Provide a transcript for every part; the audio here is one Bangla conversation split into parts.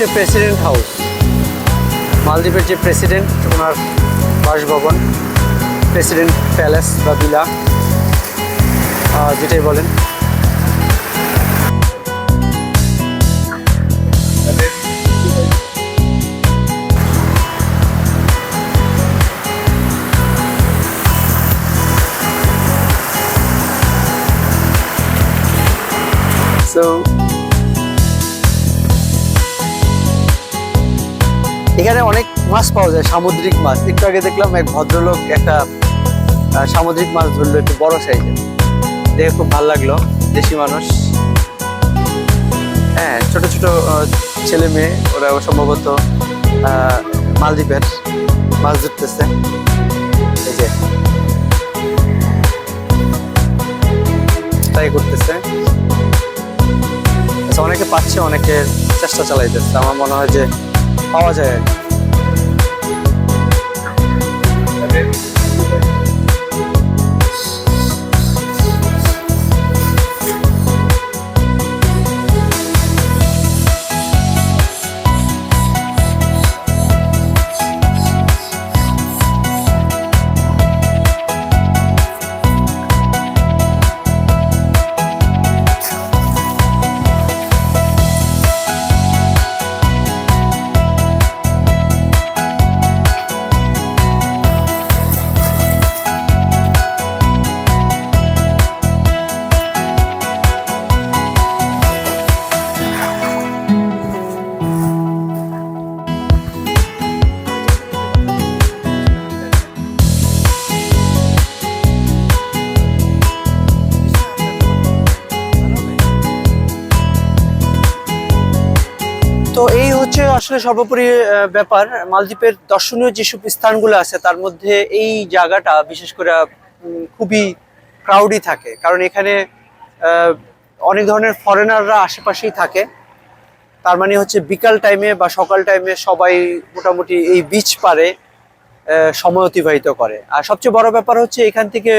হচ্ছে প্রেসিডেন্ট হাউস। মালদ্বীপের যে প্রেসিডেন্ট, ওনার বাসভবন, প্রেসিডেন্ট প্যালেস বা বিলা যেটাই বলেন। সো এখানে অনেক মাছ পাওয়া যায় সামুদ্রিক মাছ। একটু আগে দেখলাম এক ভদ্রলোক একটা সামুদ্রিক মাছ ধরলো একটু বড় সাইজের দেখে খুব ভালো লাগল দেশি মানুষ। হ্যাঁ ছোট ছোট ছেলে মেয়ে ওরা সম্ভবত মালদ্বীপের মাছ ধরতেছে। ট্রাই করতেছে। আচ্ছা, অনেকে পাচ্ছে অনেকে চেষ্টা চালাইতেছে। আমার মনে হয় যে পাওয়া যায়। আর আসলে সর্বোপরি ব্যাপার, মালদ্বীপের দর্শনীয় যেসব স্থানগুলো আছে, তার মধ্যে এই জায়গাটা বিশেষ করে খুবই ক্রাউডি থাকে। কারণ এখানে অনেক ধরনের ফরেনাররা আশেপাশেই থাকে। তার মানে হচ্ছে বিকাল টাইমে বা সকাল টাইমে সবাই মোটামুটি এই বিচ পারে সময় অতিবাহিত করে। আর সবচেয়ে বড় ব্যাপার হচ্ছে এখান থেকে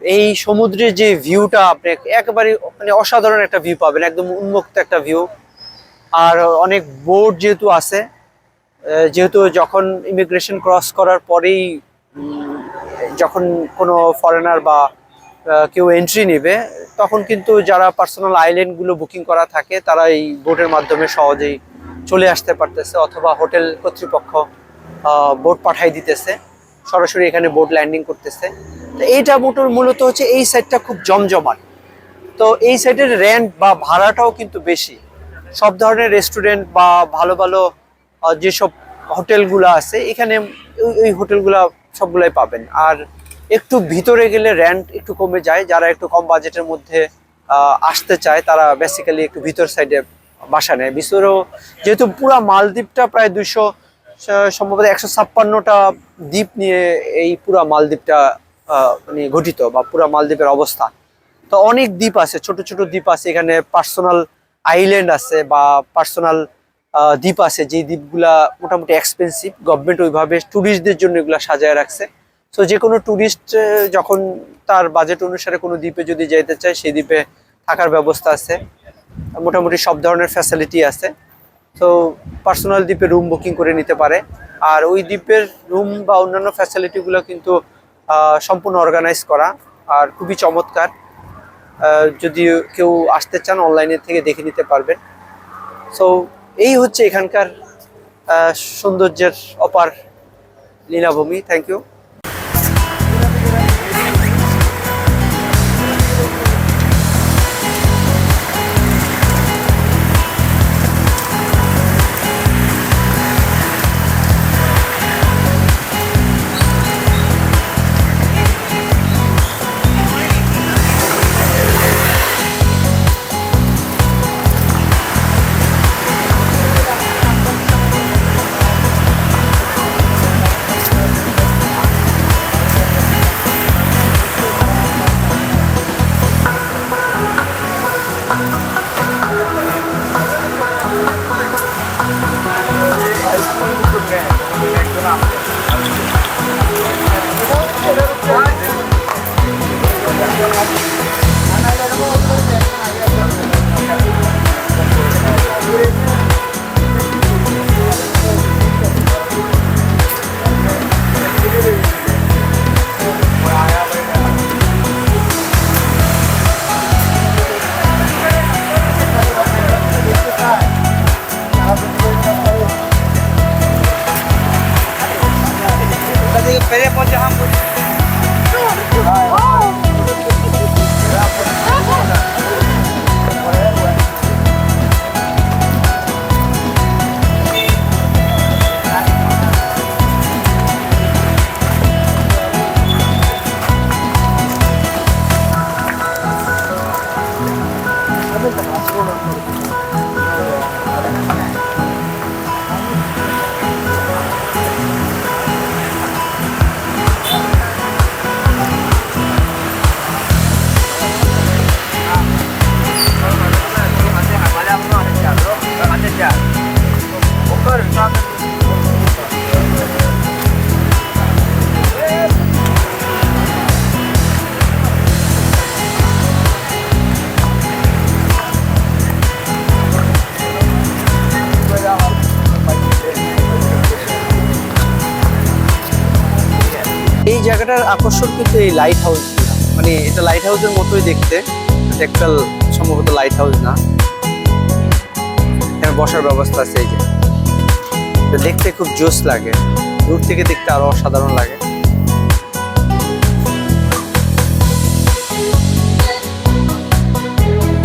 এই সমুদ্রের যে ভিউটা আপনি একেবারে মানে অসাধারণ একটা ভিউ পাবেন, একদম উন্মুক্ত একটা ভিউ আর অনেক বোর্ড যেহেতু আছে যেহেতু যখন ইমিগ্রেশন ক্রস করার পরেই যখন কোনো ফরেনার বা কেউ এন্ট্রি নেবে, তখন কিন্তু যারা পার্সোনাল আইল্যান্ডগুলো বুকিং করা থাকে, তারা এই বোটের মাধ্যমে সহজেই চলে আসতে পারতেছে অথবা হোটেল কর্তৃপক্ষ বোট পাঠাই দিতেছে, সরাসরি এখানে বোট ল্যান্ডিং করতেছে। তো এইটা মোটর মূলত হচ্ছে এই সাইডটা খুব জমজমাট। তো এই সাইডের রেন্ট বা ভাড়াটাও কিন্তু বেশি। সব ধরনের রেস্টুরেন্ট বা ভালো ভালো যেসব হোটেলগুলো আছে, এখানে ওই হোটেলগুলো সবগুলাই পাবেন। আর একটু ভিতরে গেলে র্যান্ট একটু কমে যায়, যারা একটু কম বাজেটের মধ্যে আসতে চায়, তারা বেসিক্যালি একটু ভিতর সাইডে বাসা নেয়। বিশ্বরও যেহেতু পুরা মালদ্বীপটা প্রায় দুইশো সম্ভবত একশো ছাপ্পান্নটা দ্বীপ নিয়ে এই পুরা মালদ্বীপটা মানে গঠিত বা পুরা মালদ্বীপের অবস্থা। তো অনেক দ্বীপ আছে, ছোট ছোট দ্বীপ আছে, এখানে পার্সোনাল আইল্যান্ড আছে বা পার্সোনাল দ্বীপ আছে, যে দ্বীপগুলা মোটামুটি এক্সপেন্সিভ গভর্নমেন্ট ওইভাবে ট্যুরিস্টদের জন্য এগুলা সাজায় রাখছে। তো যে কোনো ট্যুরিস্ট যখন তার বাজেট অনুসারে কোনো দ্বীপে যদি যেতে চায়, সেই দ্বীপে থাকার ব্যবস্থা আছে। মোটামুটি সব ধরনের ফ্যাসিলিটি আছে। তো পার্সোনাল দ্বীপে রুম বুকিং করে নিতে পারে। আর ওই দ্বীপের রুম বা অন্যান্য ফ্যাসিলিটিগুলো কিন্তু সম্পূর্ণ অর্গানাইজ করা। আর খুবই চমৎকার। যদি কেউ আসতে চান অনলাইনে থেকে দেখে নিতে পারবেন। সো এই হচ্ছে এখানকার সৌন্দর্যের অপার লীলাভূমি। থ্যাংক ইউ জায়গাটার আকর্ষণ কিন্তু এই লাইট হাউস মানে এটা লাইট হাউসের মতোই দেখতে একটা সম্ভবত লাইট হাউস না। এখানে বসার ব্যবস্থা আছে এই যে। দেখতে খুব জোস লাগে। দূর থেকে দেখতে আরও অসাধারণ লাগে।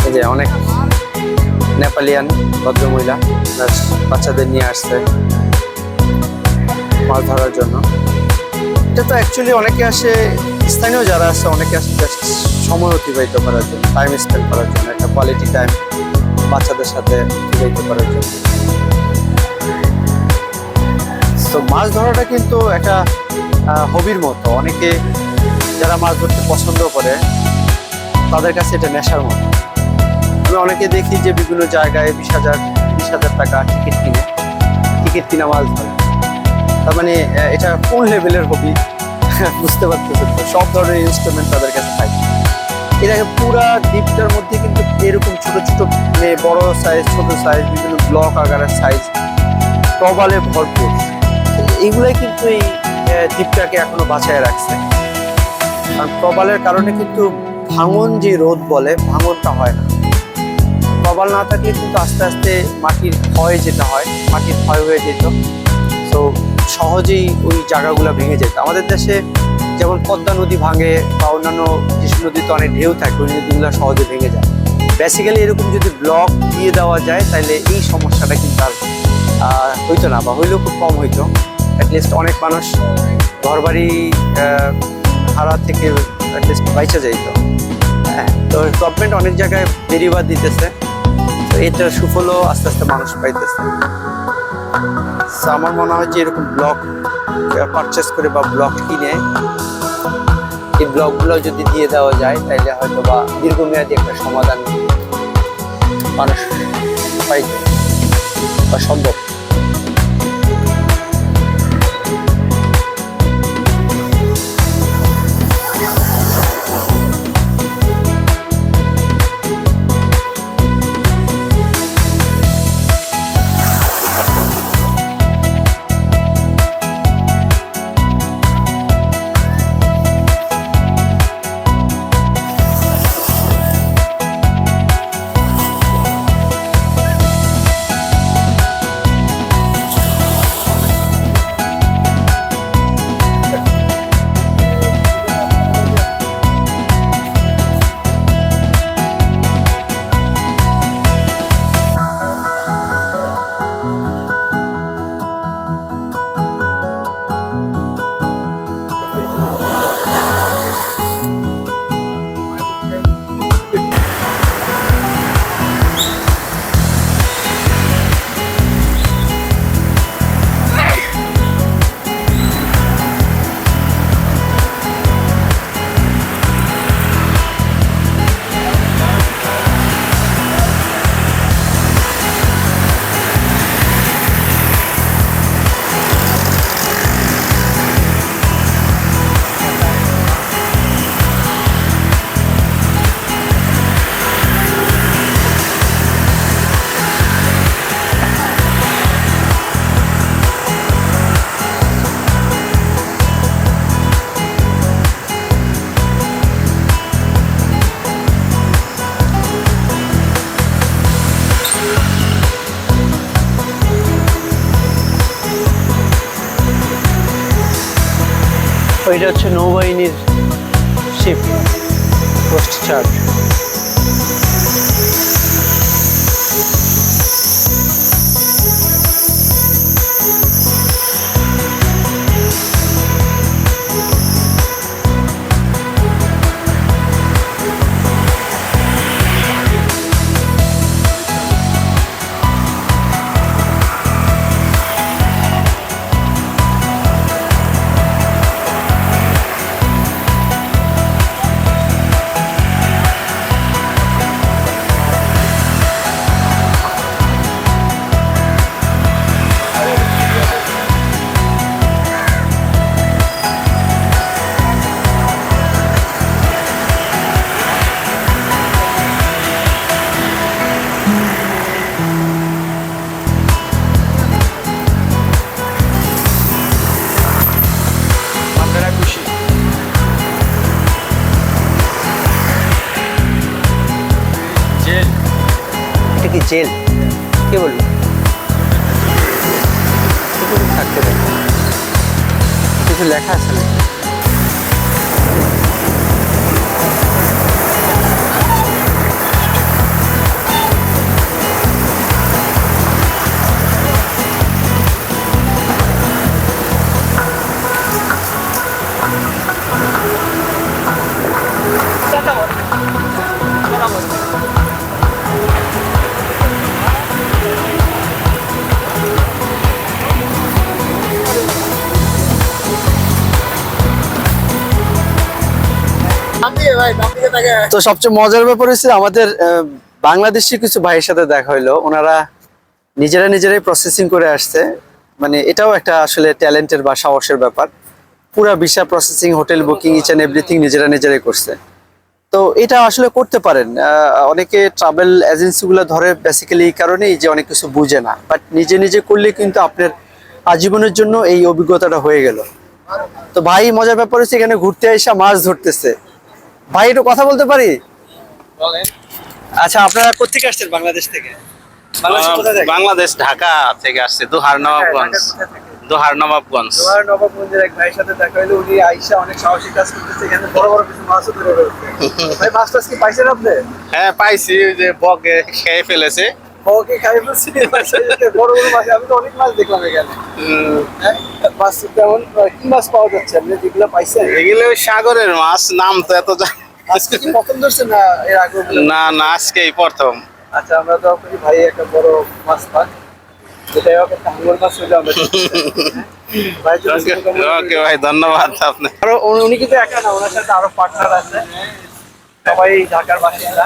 এই যে অনেক নেপালিয়ান ভদ্রমহিলা, বাচ্চাদের নিয়ে আসছে। মাছ ধরার জন্য। এটা তো অ্যাকচুয়ালি অনেকে আসে, স্থানীয় যারা আছে, অনেকে আসে সময় অতিবাহিত করার জন্য টাইম স্পেন্ড করার জন্য, একটা কোয়ালিটি টাইম বাচ্চাদের সাথে অতিবাহিত করার জন্য। তো মাছ ধরাটা কিন্তু একটা হবির মতো। অনেকে যারা মাছ ধরতে পছন্দ করে, তাদের কাছে এটা নেশার মতো। আমি অনেকে দেখি যে বিভিন্ন জায়গায় বিশ হাজার তিরিশ হাজার টাকা টিকিট কিনে টিকিট কিনা মাছ ধরে। তার মানে এটা কোন লেভেলের হবি? বুঝতে পারতেছেন সব ধরনের ইনস্ট্রুমেন্ট তাদের কাছে থাকে আগে পুরা দ্বীপটার মধ্যে কিন্তু এরকম ছোট ছোট মানে বড় সাইজ ছোট সাইজ বিভিন্ন ব্লক আকারের সাইজ প্রবালে ভরপুর। এইগুলাই কিন্তু এই দ্বীপটাকে এখনও বাঁচায় রাখছে। কারণ প্রবালের কারণে কিন্তু ভাঙন যে রোদ বলে, ভাঙনটা হয় না। প্রবাল না থাকলে কিন্তু আস্তে আস্তে মাটির ক্ষয় যেটা হয়, মাটির ক্ষয় হয়ে যেত। তো সহজেই ওই জায়গাগুলো ভেঙে যেত। আমাদের দেশে যেমন পদ্মা নদী ভাঙে বা অন্যান্য যেসব নদীতে অনেক ঢেউ থাকে, ওই নদীগুলো সহজে ভেঙে যায়। বেসিক্যালি এরকম যদি ব্লক দিয়ে দেওয়া যায় তাহলে এই সমস্যাটা কিন্তু আর হইতো না বা হইলেও খুব কম হইতো। অ্যাটলিস্ট অনেক মানুষ ঘরবাড়ি ভাড়া থেকে অ্যাটলিস্ট বাইচা যাইতো। হ্যাঁ তো গভর্নমেন্ট অনেক জায়গায় বেরিবাদ দিতেছে। তো এটার সুফলও আস্তে আস্তে মানুষ পাইতেছে। আমার মনে হয় যে এরকম ব্লক পারচেস করে বা ব্লক কিনে, এই ব্লকগুলো যদি দিয়ে দেওয়া যায় তাহলে হয়তো বা দীর্ঘমেয়াদী একটা সমাধান মানুষ পাইত বা সম্ভব। ওইটা হচ্ছে নৌবাহিনীর শিপ কোস্ট চার্জ জেল কে বলল থাকতে পারে। কিছু লেখা আছে নাকি? তো সবচেয়ে মজার ব্যাপার হচ্ছে আমাদের বাংলাদেশি কিছু ভাইয়ের সাথে দেখা হইল। ওনারা নিজেরা নিজেরাই প্রসেসিং করে আসছে। মানে এটাও একটা আসলে ট্যালেন্টের বা সাহসের ব্যাপার। পুরা visa processing hotel booking each and everything নিজেরা নিজেরাই করছে। তো এটা আসলে করতে পারেন। অনেকে ট্রাভেল এজেন্সিগুলো ধরে বেসিক্যালি এই কারণেই যে অনেক কিছু বুঝে না। বাট নিজে নিজে করলে কিন্তু আপনার আজীবনের জন্য এই অভিজ্ঞতাটা হয়ে গেল। তো ভাই, মজার ব্যাপার হচ্ছে এখানে ঘুরতে এসে মাছ ধরতেছে। ভাই একটু কথা বলতে পারি? আচ্ছা আপনারা কোথেকে আসছেন বাংলাদেশ থেকে? বাংলাদেশ ঢাকা থেকে আসছে দুহার নবাবগঞ্জ। দোহার নবাবগঞ্জ। দোহার নবাবগঞ্জের এক ভাইয়ের সাথে দেখা হলো উনি আইসা অনেক সাহসী কাজ করতেছে এখানে বড় বড় কিছু মাছ ধরে ফেলছে ভাই মাছ টাছ কি পাইছেন আপনি? হ্যাঁ পাইছি যে বগে খেয়ে ফেলেছে। ওকে খাই ফেলছি বড় বড় মাছ আমি তো অনেক মাছ দেখলাম এখানে। হ্যাঁ? মাছ তেমন কি মাছ পাওয়া যাচ্ছে? আপনি যেগুলো পাইছেন? এগুলো সাগরের মাছ নাম তো এত আজকে কি প্রথম ধরছেন না এর আগে না না আজকেই প্রথম। আচ্ছা আমরা তো করি ভাই একটা বড় মাছ যেটাই হোক একটা মাছ হইলে আমরা ওকে ভাই ধন্যবাদ আপনার আরও উনি- উনি কিন্তু একা না ওনার সাথে আরও পার্টনার আছে। সবাই ঢাকার বাসিন্দা।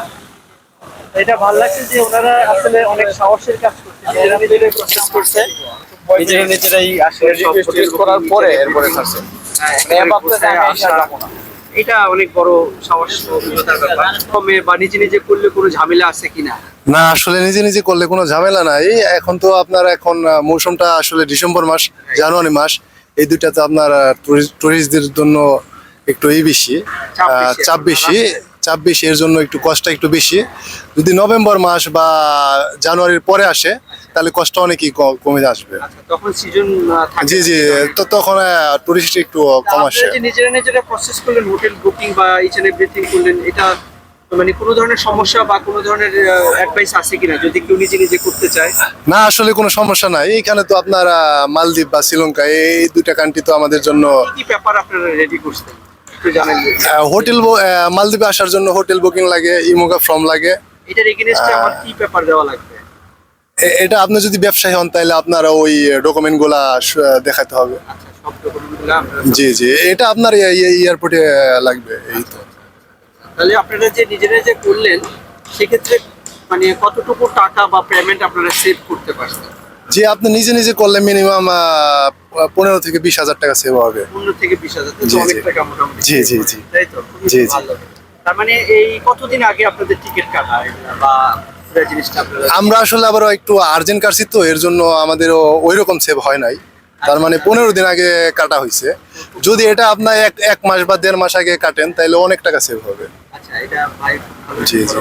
এটা ভালো লাগছে যে ওনারা আসলে অনেক সাহসের কাজ করছে নিজেরা নিজেরাই প্রসেস করছে নিজেরা নিজেরাই আসলে সব করার পরে এরপরে ছাড়ছে হ্যাঁ, এটা অনেক বড় সাহস অভিজ্ঞতার ব্যাপার। বা নিজে নিজে করলে কোনো ঝামেলা আছে কিনা? না আসলে নিজে নিজে করলে কোনো ঝামেলা নাই। এখন তো আপনার এখন মৌসুমটা আসলে ডিসেম্বর মাস জানুয়ারি মাস। এই দুইটাতে আপনার টুরিস্টদের জন্য একটু এই বেশি চাপ বেশি, চাপ বেশি এর জন্য একটু কষ্ট একটু বেশি। যদি নভেম্বর মাস বা জানুয়ারির পরে আসে তাহলে কষ্ট অনেকই কমে আসবে। আচ্ছা তখন সিজন জি জি তো তখন টুরিস্ট একটু কম আসে। নিজেরা নিজেরা প্রসেস করলেন হোটেল বুকিং বা ইচ এভরিথিং করলেন এটা মানে কোনো ধরনের সমস্যা বা কোনো ধরনের অ্যাডভাইস আছে কিনা যদি কেউ নিজে নিজে করতে চায়? না আসলে কোনো সমস্যা নাই। এখানে তো আপনার মালদ্বীপ বা শ্রীলঙ্কা এই দুইটা কান্ট্রি তো আমাদের জন্য কি কি পেপার আপনারা রেডি করছেন? একটু জানেন হোটেল মালদ্বীপে আসার জন্য হোটেল বুকিং লাগে ইমোগা ফর্ম লাগে। এটার আমার কি পেপার দেওয়া লাগবে? এটা আপনি যদি ব্যবসায়ী হন তাহলে আপনার ওই ডকুমেন্টগুলা দেখাতে হবে। আচ্ছা ডকুমেন্টগুলো জি জি এটা আপনার এয়ারপোর্টে লাগবে এই তো। তাহলে আপনারা যে নিজেরা যে করলেন সেক্ষেত্রে মানে কতটুকু টাকা বা পেমেন্ট আপনারা সেভ করতে পারছেন? যে আপনি নিজে নিজে করলে মিনিমাম পনেরো থেকে বিশ হাজার টাকা সেভ হবে। থেকে জি, জি। জি, জি, জি। তার মানে এই কতদিন আগে আপনাদের টিকিট কাটা বা পুরো জিনিসটা আপনারা আমরা আসলে আবার একটু আর্জেন্ট কাটছি তো এর জন্য আমাদের ওই রকম সেভ হয় নাই। তার মানে পনেরো দিন আগে কাটা হয়েছে যদি এটা আপনার এক এক মাস বা দেড় মাস আগে কাটেন তাহলে অনেক টাকা সেভ হবে। আচ্ছা এটা ভাই জি জি।